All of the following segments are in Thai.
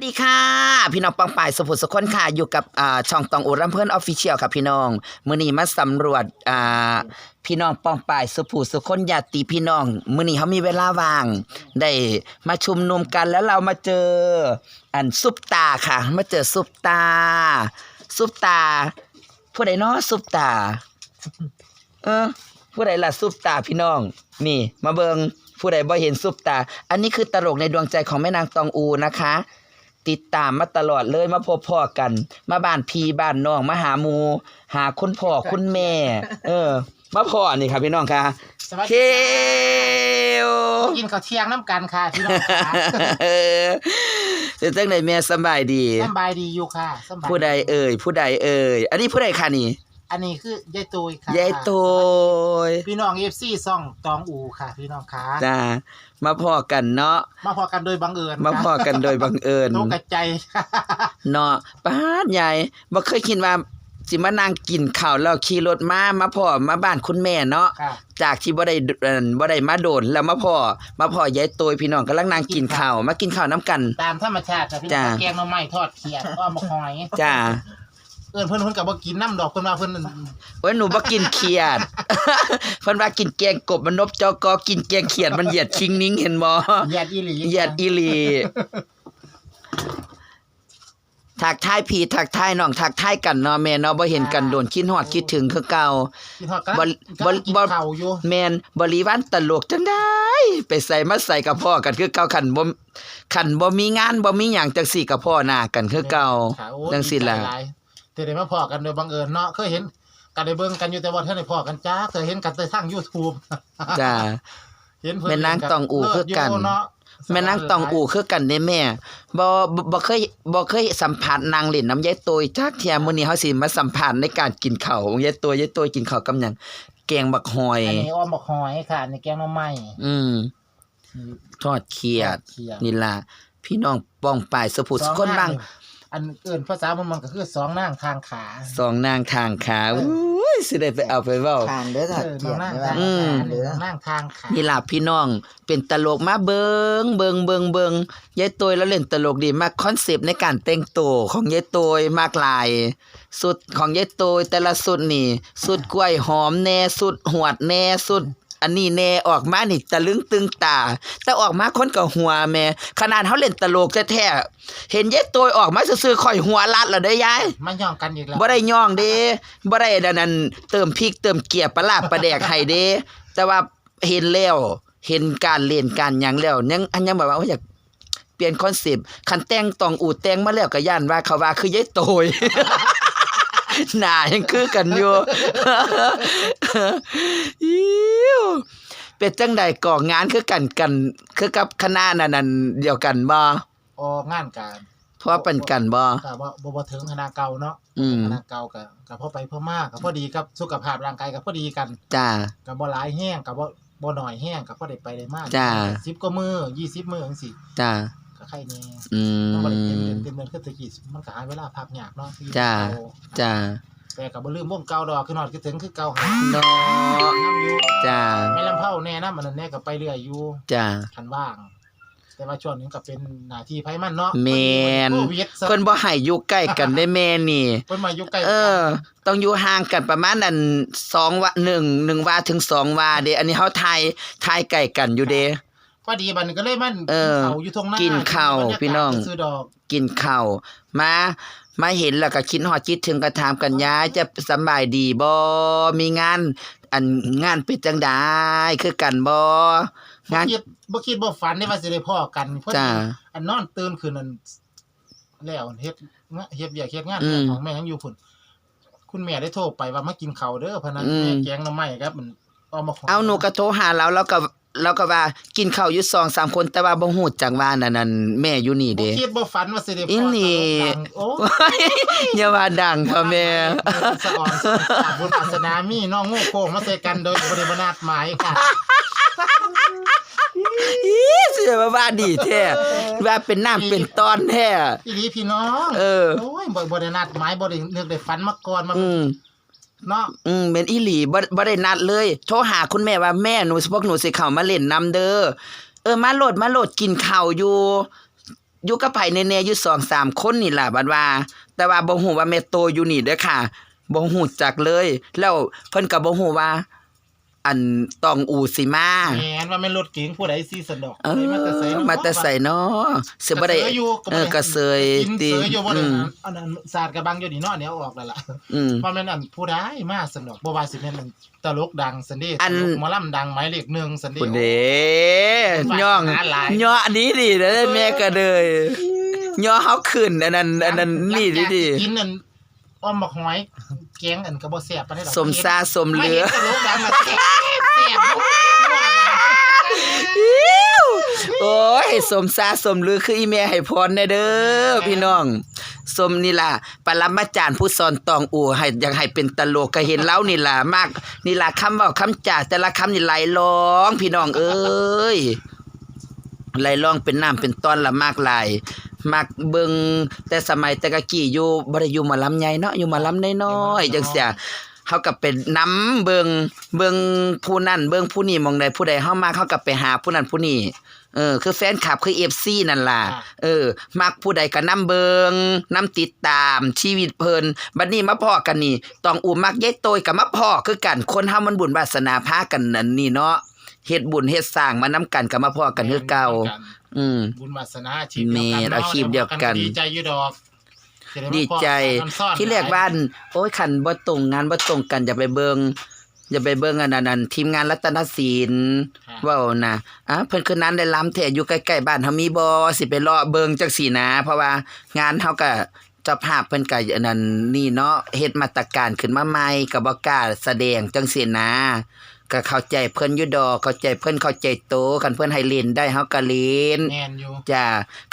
สวัสดีค่ะ พี่น้องปังป่ายสุภุสุคนค่ะ อยู่กับช่องตองอูรำเพิ่นออฟฟิเชียลค่ะพี่น้องมื้อนี้มาสำรวจพี่น้องปองป่ายสุภุสุคนญาติพี่น้องมื้อนี้เขามีเวลาว่าง ได้มาชุมนุมกันแล้วเรามาเจอ อันซุปตาค่ะ มาเจอซุปตา ซุปตา ผู้ใดเนาะซุปตา เออ ผู้ใดล่ะซุปตาพี่น้อง นี่ มาเบิงผู้ใดบ่เห็นซุปตา อันนี้คือตลกในดวงใจของแม่นางตองอูนะคะ ติดตามมาตลอดเลยมาพบพ่อกัน มาบ้านพี่บ้านน้องมาหาหมู หาคุณพ่อคุณแม่ เออ มาพ่อนี่ครับพี่น้องค่ะสวัสเคดีวกินข้าวเที่ยงน้ำกันค่ะพี่น้องค่ะเออเป็นจังไดแม่สำบายดีสำบายดีอยู่ค่ะสำบายผู้ใดเอ่ยผู้ใดเอ่ยอันนี้ผู้ใดค่ะนี่ อันนี้คือยายตุยค่ะยายโตยพี่น้องเอฟซีซ่องตองอูค่ะ พี่น้องค่ะจ้ามาพ่อกันเนาะมาพอกันโดยบังเอิญมาพ่อกันโดยบังเอิญตกกระใจค่ะเนาะป้าดใหญ่บ่เคยคิดว่าสิมานั่งกินข้าวแล้วขี่รถมามาพ่อมาบ้านคุณแม่เนาะค่ะจากที่บ่ได้เอิ่นบ่ได้มาโดนแล้วมาพ่อมาพ่อยายโตยพี่น้องกำลังนั่งกินข้าวมากินข้าวน้ำกัน ตามธรรมชาติค่ะพี่น้องจ้าแกงหน่อไม้ทอดเขียดอ้อมมะหอยจ้า เอิญเพิ่นเพิ่นกับว่ากินน้ำดอกเพิ่นว่าเพิ่นโอ้ยหนูบ่กินเขียด เพิ่นว่ากินแกงกบมันนบจอกอกินแกงเขียดมันเหยียดคิงนิ้งเห็นบ่เหยียดอีหลีเหยียดอีหลีทักทายพี่ทักทายน้องทักทายกันเนาะแม่เนาะบ่เห็นกันโดนคิดฮอดคิดถึงคือเก่ากินทอดกันบ่บ่บ่กินบ่ข้าวอยู่แมนบริวันตลกจังได้ไปใส่มาใส่กับพ่อกันคือเก่าขันบ่ขันบ่มีงานบ่มีหยังจังสี่กับพ่อหน้ากันคือเก่าค่ะโอ้จังสี่ล่ะ ดีใจหลายแต่ได้มาพอกันโดยบังเอิญเนาะเคยเห็นกันได้เบิ่งกันอยู่แต่ว่าท่านได้พอกันจ้าเคยเห็นกันแต่ทาง YouTube จ้าเห็นเพิ่แม่นางตองอู่คือกันเลิศยู่เาะแม่นางตองอู่คือกันเด้แม่บ่บ่บ่เคยบ่เคยสัมผัสนางเล่นน้ำยายโตยจักเที่ยมื้อนี้เฮาสิมาสัมผัสในการกินข้าวของยายโตยยายโตยกินข้าวกับหยังแกงบักหอย อันนี้อ้อมบอกหอยค่ะอันนี้แกงหน่อไม้อืมทอดเขียดเขียดนี่ล่ะพี่น้องป้องปายสุภุสุคนบาง อันเอื่นภาษามันมันก็คือสองนางทางขาสองนางทางขาอุ้ยสิได้ไปเอาไปเว้าผ่านเด้อเอถ้าอเกีน้อยงรตินางไม่ทาว่างขาอืมอันนี้น้องนางทางขานี่ล่ะพี่น้อง เป็นตลกมาเบิงเบิงเบิงเบิงยายโตยแล้วเล่นตลกดีมากคอนเซปต์ในการแต่งตัวของยายโตยมากหลาย สุดของยายโตยแต่ละสุดนี่ สุดกล้วยหอมแน่สุดหวดแน่สุด อันนี้แน่ออกมานี่ตะลึงตึงตา แต่ออกมาคนกับหัวแม่ขนาดเขาเล่นตลกแท้ๆเห็นยายโตยออกมาซื่อๆข่อยหัวลัดแล้วเด้อยายมันย่องกันอีกแล้วบ่ได้ย่องเด้บ่ได้ดันนั้นเติมพริกเติมเกียร์ปลาร้าปลาแดกให้เด้แต่ว่าเห็นแล้วเห็นการเล่นการหยังแล้วยังอันยังแบบว่าโอ้ยอยากเปลี่ยนคอนเซปต์คันแต่งตองอูดแต่งมาแล้วก็ย่านว่าเขาว่าคือยายโตย หน้ายังคือกันอยู่อิ๊วเป็นจังใดก่องานคือกันกัน คือกับคณะนั้นนั้นเดียวกันบ่ออกงานกันเพราะว่าเป็นกันบ่แต่ว่าบ่บ่ถึงคณะเก่าเนาะอืมคณะเก่ากับกับพ่อไปพ่อมากับพอดีกับสุขภาพร่างกายกับพอดีกันจ้ากับบ่หลายแห้งกับบ่บ่น้อยแห้งกับพอได้ไปได้มากจ้า10กว่ามือ20 มือจังซี่จ้า ก็ใครแน่อืมันบ่ได้เต็มมเดือนเต็มเดือนคือแตะกี้มันก็หาเวลาพักยากเนาะจ้าจ้าแต่ก็บ่ลืมวงเก่าดอกคือฮอดคิดถึงคือเก่าหาเนาะน้ำอยู่จ้าแม่ลำเผาแน่นะมันนนแน่ก็ไปเรื่อยอยู่จ้า คันว่าง แต่ว่าช่วงนี้ก็เป็นหน้าที่ไผมันเนาะแม่น โควิดซะเพิ่นบ่ให้อยู่ใกล้กันได้แม่นี่ เพิ่นมาอยู่ใกล้เออ ต้องอยู่ห่างกันประมาณนั้น2วะ1 1วาถึง2วาเด้อันนี้เฮาทายทายใกล้กันอยู่เด้พ อดีบัดนี้ก็เลยมันเออกินข้าวอยู่ทงหน้ากิกินข้าวพี่น้องซื้อดอกกินข้าวมามาเห็นแล้วก็คิดฮอดคิดถึงก็ถามกันยายจะสำบายดีบ่มีงาน อันงานเป็นจังได๋คือกันบ่บ่งานคิดบ่คิดบ่ฝันได้ว่าสิได้พ้อกันพอจ้าดีอันนอนตื่นคืนนั้นแล้วเฮ็ดงะเฮ็ดเวียกเฮ็ดงานอืมของแม่ยังอยู่พุ่นคุณแม่ได้โทรไปว่ามากินข้าวเด้อพะนั้นอืมแม่แกงหน่อไม้ครับมันเอามาขเอาหนูก็โทรหาเราแล้วก็ เราก็ว่ากินข้าวอยู่สองสามคนแต่ว่าบ่ฮู้จักว่านั่นนั่นแม่อยู่นี่บ่เด้คิดบ่ฝันว่าสิได้อีพ้อหลีตลกดังโอ้อย่าว่าดังพ่อแม่สะอ่อนสาบุญศาสนามีน้องโง่โกงมาใส่กันโดยบ่ได้บ่นัดหมายค่ะอีสิว่าว่าดีแท้ว่าเป็นน้ำเป็นตอนแท้อีหลีพี่น้องเออโอ้ยบ่บ่ได้นัดหมายบ่ได้นึกได้ฝันมาก่อนมาอืม เนาะอืมเป็นอีหลีบ่บ่ได้นัดเลย โทรหาคุณแม่ว่าแม่หนูพวกหนูสิเข้ามาเล่นนํเด้อเออมาโหลดมาโหลดกินข้าวอยู่อยู่กับไผแน่ๆอยู่2-3คนนี่ล่ะบัดว่า แต่ว่าบ่ฮู้ว่าแม่โตอยู่นี่เด้อค่ะบ่ฮู้จักเลย แล้วเพิ่นก็บ่ฮู้ว่า อันตองอูสิมาแม่นว่าแม่นรถเก๋งผู้ใดสิสะดอกเออมาแต่ไสเนาะมาแต่ใส่เนาะสิบ่ได้กระเสยอยู่เออกระเสยกินติเสยอยู่บ่อืได้มนะอันนั้นศาสตร์กระบังอยู่นี่เนาะเดี๋ยวเอาออกแล้วล่ะอืมว่าแม่นอันผู้ใดมาสะดอกบ่ว่าสิแม่นอันตลกดังซันเด้อันตลกหมอลำดังหมายเลขหนึ่งซันเด้คุณเด้ย่องหาหลายย่ออันนี้ดิเด้อแม่ก็เลยย่อเฮาขึ้นอันนั้นอันนั้นนี่ดิดิกินอันอ้อมบักหอย แกงอันก็บ่แซ่บปานใดดอกสมซาสมเหลือไม่ห็นตลกดังอะแซ่บแซ่บอิ๊วโอ้ยสมซาสมลือคืออีแม่ให้พรแน่เด้อพี่น้องสมนี่ล่ะปรมาจารย์ผู้สอนตองอูให้อยากให้เป็นตลกก็เห็นเล่านี่ล่ะมาก นี่ล่ะคำเว้าคำจาแต่ละคำนี่ไหลร้อง พี่น้องเอ้ยไหลร้องเป็นน้ำเป็นตอนละมากหลาย มักเบิงแต่สมัยแต่กะกี้อยู่บ่ได้อยู่หมาลำใหญ่เนาะอยู่หมาลำน้อยๆจังเสียเฮาก็เป็นน้ำเบิงเบิงผู้นั่นเบิงผู้นี่หมองใดผู้ใดเฮามาเขาก็ไปหาผู้นั้นผู้นี่เออคือแฟนคลับคือ FC นั่นล่ะเออ มักผู้ใดก็นำเบิงนำติดตามชีวิตเพิ่นบัดนี้มาพ้อกันนี่ต้องอูมักยายโตยก็มาพ้อคือกันคนเฮามันบุญวาสนาพากันนั่นนี่เนาะ เฮ็ดบุญเฮ็ดสร้างมานํกันก็มาพ้อกันคือเก่าอืมบุญวาสนาอาชีพแม่นอาชีพเดียวกันดีใจอยู่ดอกจะไมาดีใจพอกันซ่อนที่เรียกบ้านโอ้ยคันบ่ตรงงานบ่ตรงกันอย่าไปเบิงอย่าไปเบิงอันนั้นอันทีมงานรัตนศิลป์เว้านะอะเพิ่นคือนั้นได้ล้ำแท้อยู่ใกล้ๆบ้านเฮามีบ่สิไปรอเบิงจังซี่นะ เพราะว่างานเฮาก็เจ้าภาพเพิ่นก็อันนั้นนี่เนาะเฮ็ดมาตรการขึ้นมาใหม่ก็บ่กล้าแสดงจังซี่นะ ก็เข้าใจเพิ่นอยู่ดอกเข้าใจเพิ่นเข้าใจโตคันเพิ่นให้เล่นได้เฮาก็เล่นแม่นอยู่จ้า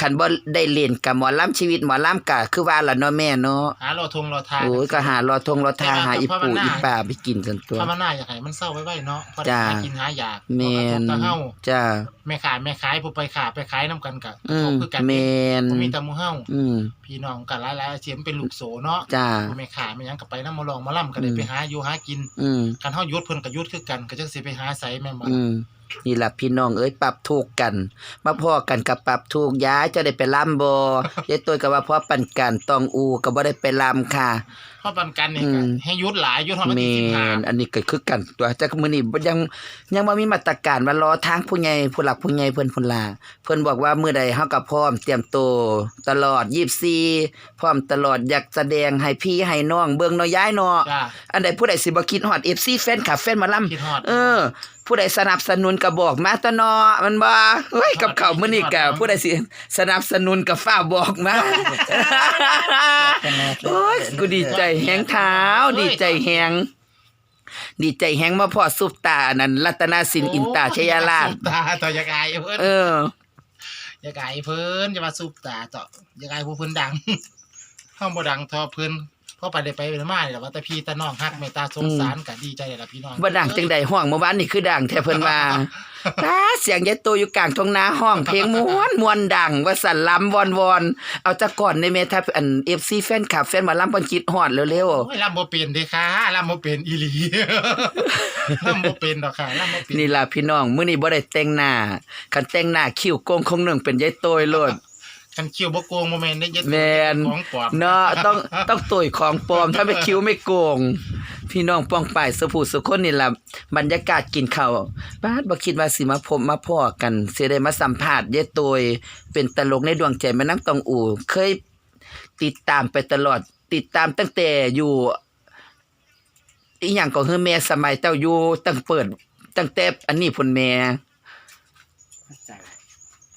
คันบ่ได้เล่นกับหมอลำชีวิตหมอลำก็คือว่าล่ะเนาะแม่เนาะหารอทงรอทานโอ้ยก็หารอทงรอทาแต่ว่าหาอีภาวปูนาอีป่าไปกินกันตัวภาวนาอยากให้มันเศร้าไว้ๆเนาะเพราะจ้าหากินหาอยากแมนบ่กระทบต่อเฮาจ้าแม่ขายแม่ขายผู้ไปขายไปขายนํกันกะอืมคือกันแมนบ่มีแต่หมู่เฮาอืมพี่น้องกันหลายๆอาชีพเป็นลูกโสเนาะจ้าแม่ขายแม่หยังก็ไปนำมาลองมาล่ำก็ได้อืมไปหาอยู่หากินอืมคันเฮาหยุดเพิ่นก็หยุดคือกันก็จังสิไปหาไสแม่นบ่อืมนี่ล่ะพี่น้องเอ้ยปรับถูกกัน มาพ่อกันกับปรับถูกย้ายจะได้ไปลำบ่ยายตัวก็ว่าพ่อปันกันตองอูก็บ่ได้ไปลำค่ะเพราะปันกันนี่อืก็มให้หยุดหลายหยุดเฮาวันแมที่นอันนี้ก็คือกันตัวแต่มื้อนี้บ่ยังยังบ่มีมาตรการว่ารอทางผู้ใหญ่ผู้หลักผู้ใหญ่เพิ่นพุ่นล่ะเพิ่นบอกว่ามื้อใดเฮาก็พร้อมเตรียมโตวตลอด24พร้อมตลอดอยากแสดงให้พี่ให้น้องเบิ่งเนาะย้ายเนาะ15จ้า อันใดผู้ใดสิบ่คิดฮอด FC แฟนคลับแฟนหมาลำคิดฮอด เออ ผู้ใดสนับสนุนก็บอกมาตะเนาะมันบ่เฮ้ยกับเขาวมื้อนี้ก็ผู้ใดสิสนับสนุนก็ฟ้าบอกมา โอ้ยกูดีใจแฮงเท้า ดีใจแฮงดีใจแฮงมาพอซุปตาอันนั้น รัตนาสินอินตาชยาลาภสุปตาต่ออยากอายเพิ่นเออ อยากอายเพิ่นจะมาสุปตาต่ออยากอายผู้เพิ่นดังเฮาบ่ดังเทอเพิ่น พอไปได้ไปได้มานี่แหละว่าแต่พี่ตาน้องฮักเมตตาสงสารก็ดีใจแหละพี่น้องบ่ดังจังใดห้องเมื่อวานนี่คือดังแท้เพิ่นว่าตาเสียงยายโตอยู่กลางทุ่งนาห้องเพลงม่วนม่วนดัง ว่าสั่นลำวอนวอนเอาจักก่อนในเมทับอัน FC แฟนคลับแฟนหมาลำเพิ่นคิดฮอดเร็วโอ้ยลำบ่เป็นเด้ค่ะลำบ่เป็นอีหลีลำบ่เป็นดอกค่ะลำบ่เป็นๆนี่ล่ะพี่น้องมื้อนี้บ่ได้แต่งหน้าคันแต่งหน้าคิ้วโกงคงหนึงเป็นยายโตยโลด คันคิวบ่โกงบ่แม่นได้เย็ดแม่นของปลอมเนาะต้องต้องตุยของปลอม ถ้าไม่คิ้วไม่โกง พี่น้องป้องป่ายสุผู้สุคนนี่ล่ะบรรยากาศกินข้าวบ้านบ่คิดว่าสิมาพบมาพ้อกันสิได้มาสัมภาษณ์ยายโตยเป็นตลกในดวงใจแม่นางตองอูเคยติดตามไปตลอด ติดตามตั้งแต่อยู่อีหยังก็คือแม่สมัยเจ้าอยู่ตั้งเปิด ตั้งแต่อันนี้พุ่นแม่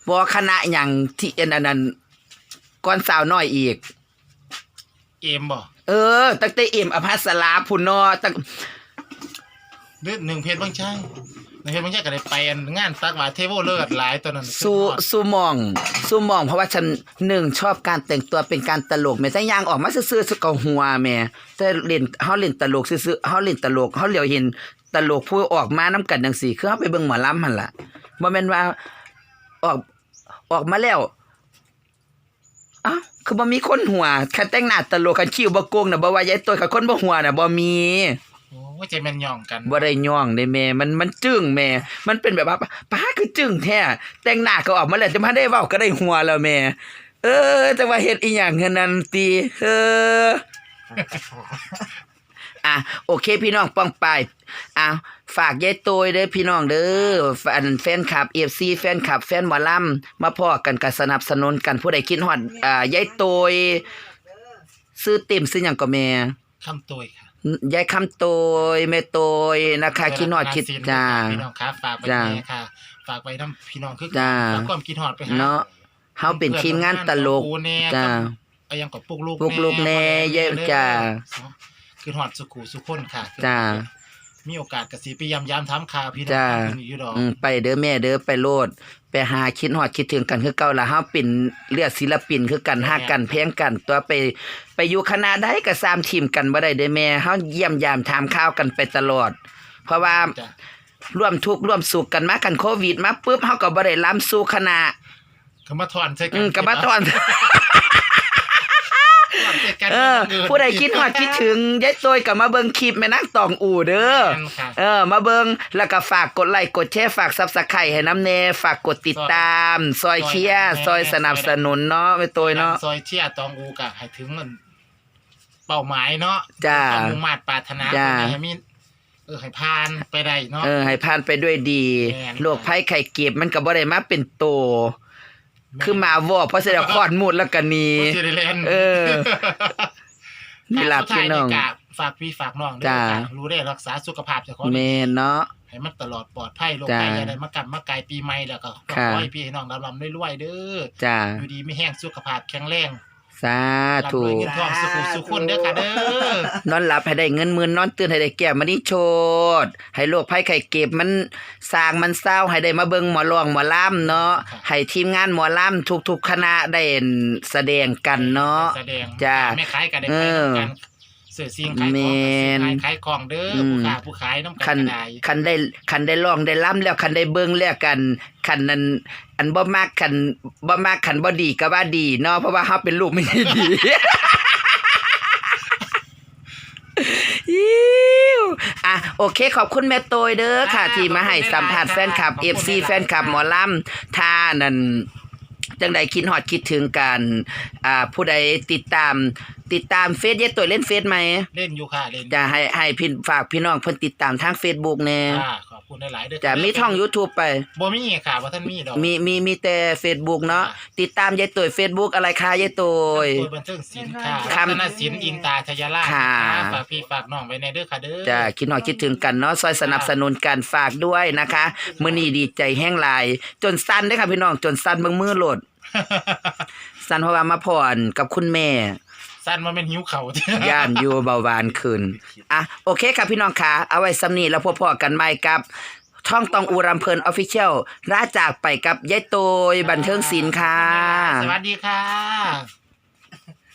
บ่คณะหยังที่อันอันนั้นก่อนสาวน้อยอีก เอมบ่เออ ตั้งแต่เอ็มอภัสราพุ่นเนาะตั้งหรือหนึ่งเพจบางช่างหนึ่งเพจบางช่างก็ได้ไปอันงานตักหวาเทเบิลเลิศหลายตอนนั้นสู้สู้มองสู้มอง เพราะว่าฉันหนึ่งชอบการแต่งตัวเป็นการตลกแม่แต่ยางออกมาซื่อๆสกเอาหัวแม่แต่เล่นเฮาเล่นตลกซื่อๆเฮาเล่นตลกเฮาเหลียวเห็นตลกผู้ออกมานํกันจังซี่คือเฮาไปเบิ่งหมอลำหั่นล่ะบ่แม่นว่าออก ออกมาแล้วเอ้าคือบ่มีคนหัวคันแต่งหน้าตลกคันคิ้วบ่โกงน่ะบ่ว่ายายตัวคันคนบ่หัวน่ะบ่มีโอ้อ้ยใจแม่นย่องกันบ่ได้ย่องเด้แม่ มันมันจึ้งแม่ มันเป็นแบบว่าป้าคือจึ้งแท้แต่งหน้าก็ออกมาแล้วจะมาได้เว้าก็ได้หัวแล้วแม่ เออจังว่าเฮ็ดอีหยังเฮือนั้นติเออ อะโอเคพี่น้องป้องไปายอะฝากยายโตยเด้อพี่น้องเด้อแฟนแฟนคลับ FC แฟนคลับแฟนหมอลำมาพอกันก็สนับสนุนกันผู้ใดคิดฮอดอ่ายายโตยซื้อเต็มซื้อหยังก็แม่คำตัวยค่ะยายคำโตยแม่โตยนะคะคิดฮอดคิดจ้าพี่น้องครับฝากไปจ้าแม่ค่ะฝากไปน้ำพี่น้องคือจ้าฝากความคิดฮอดไปหาเนาะเฮาเป็นทีมงานตลกปูแน่จ้าเอายังกับปุกลูกปุกลูกแน่เย้จ้า คือฮอดสุขุสุขคนค่ะจ้า มีโอกาสกสิไปยามยามถามข่าวพี่น้องจ้าเพิ่นอยู่ดอกอืมไปเด้อแม่เด้อไปโลด ไปหาคิดฮอดคิดถึงกันคือเก่าละเฮาเป็นเลือดศิลปินคือกันฮักกันแพงกันตัวไปไปอยู่คณะใดก็สามทีมกันบ่ได้เด้อแม่เฮาเยี่ยมยามถามข่าวกันไปตลอด เพราะว่าจ้ะร่วมทุกข์ร่วมสุขกันมากันโควิดมาปุ๊บเฮาก็บ่ได้ล้ำสู่คณะ ก็มาถอนใส่กัอืมก็มาตอนถอนใส่กัน เออ ผู้ใดคิดฮอดคิดถึงยายโตยก็มาเบิ่งคลิปแม่นางตองอู่เด้อแม่นค่ะเออ มาเบิงแล้วก็ฝากกดไลค์กดแชร์ฝากซับสไครต์ให้น้ำเนฝากกดติดตาม ซอยเชียร์ซอยสนับสนุนเนาะไม่ตัวเนาะซอยเชียร์ตองอูกะให้ถึงมันเป้าหมายเนาะจ้าความมุ่งมาตรปรารถนาจ้าให้มีเออให้ผ่านไปได้เนาะเออให้ผ่านไปด้วยดีแม่นโรคภัยไข้เก็บมันก็บ่ได้มาเป็นโต คือมาวอเพราะเสียคลอดหมุดแล้วก็หนีโอ้ยสิได้เล่นเออนี่ล่ะพี่น้องสุดท้ายกะฝากพี่ฝากน้องด้วยจ้าค่ะรู้ได้รักษาสุขภาพเจ้าของแม่นเนาะให้มันตลอดปลอดภัยโรคจ้าภัยอย่าได้มากัดมาไกลปีใหม่แล้วก็ขอค่ะให้พี่ให้น้องลำๆรวยๆเด้อจ้าอยู่ดีไม่แห้งสุขภาพแข็งแรง สาร่ำธุรวยเงินทองสุขุสุขคนเด้อค่ะเด้อนอนหลับให้ได้เงินหมื่นนอนตื่นให้ได้แก้วมณีโชดให้โรคภัยไข้เก็บมันสร้างมันเศร้าให้ได้มาเบิ่งหมอร้องหมอล่ำเนาะครับให้ทีมงานหมอล่ำทุกๆคณะได้แสดงกันเนาะแสดงจ้าไม่ขายกันได้เอไปอนำกัน เสือซิงขายของแม่นขายขายของเด้ออม ผู้ค้าผู้ขายน้ำกัคันนก็ได้คันได้คันได้ร้องได้ล่ำแล้วคันได้เบิ่งแล้วกันคันนั้นอันบ่มากคันบ่มากคันบ่ดีก็ว่าดีเนาะเพราะว่าเฮาเป็นลูกไม่ได้ดี อิ๊วอะโอเค ขอบคุณแม่โตยเด้อค่ะ ที่มาให้สัมภาษณ์แฟนคลับ FC แฟนคลับหมอลำท่านั่น จังใดคิดฮอดคิดถึงกันอ่าผู้ใดติดตาม ติดตามเฟซเยตัวเล่นเฟซไหมเล่นอยู่ค่ะเล่นจะให้ให้พี่ฝากพี่น้องเพิ่นติดตามทาง Facebook แน่อ่าขอบคุณหลายๆเด้อจะมีท่อง YouTube ไปบ่มีค่ะว่าท่านมีดอกมีมีมีแต่ Facebook เนาะอ่าติดตามยายตุย Facebook อะไรคะยายตุยตัวบันเทิงศิลป์ค่ะคำรัตนศิลป์อินตาชยราชค่ะฝากพี่ฝากน้องไว้ในเด้อค่ะเด้อจะคิดหน่อยคิดถึงกันเนาะซอยสนับสนุนกันฝากด้วยนะคะมื้อนี้ดีใจแห้งหลาย จนสั้นเด้อค่ะพี่น้องจนสั้นเบิ่งมือโหลดสั้นเพราะว่ามาพรกับคุณแม่ สั้นมันเป็นหิวเข่าย่านอยู่เบาหวานขึ้นอะโอเคครับพี่น้องค่ะเอาไว้สำนีแล้วพบพอกันใหม่กับท่องตองอูรำเพลินออฟฟิเชียลลาจากไปกับยายโตยบันเทิงศิลป์ค่ะ สวัสดีค่ะ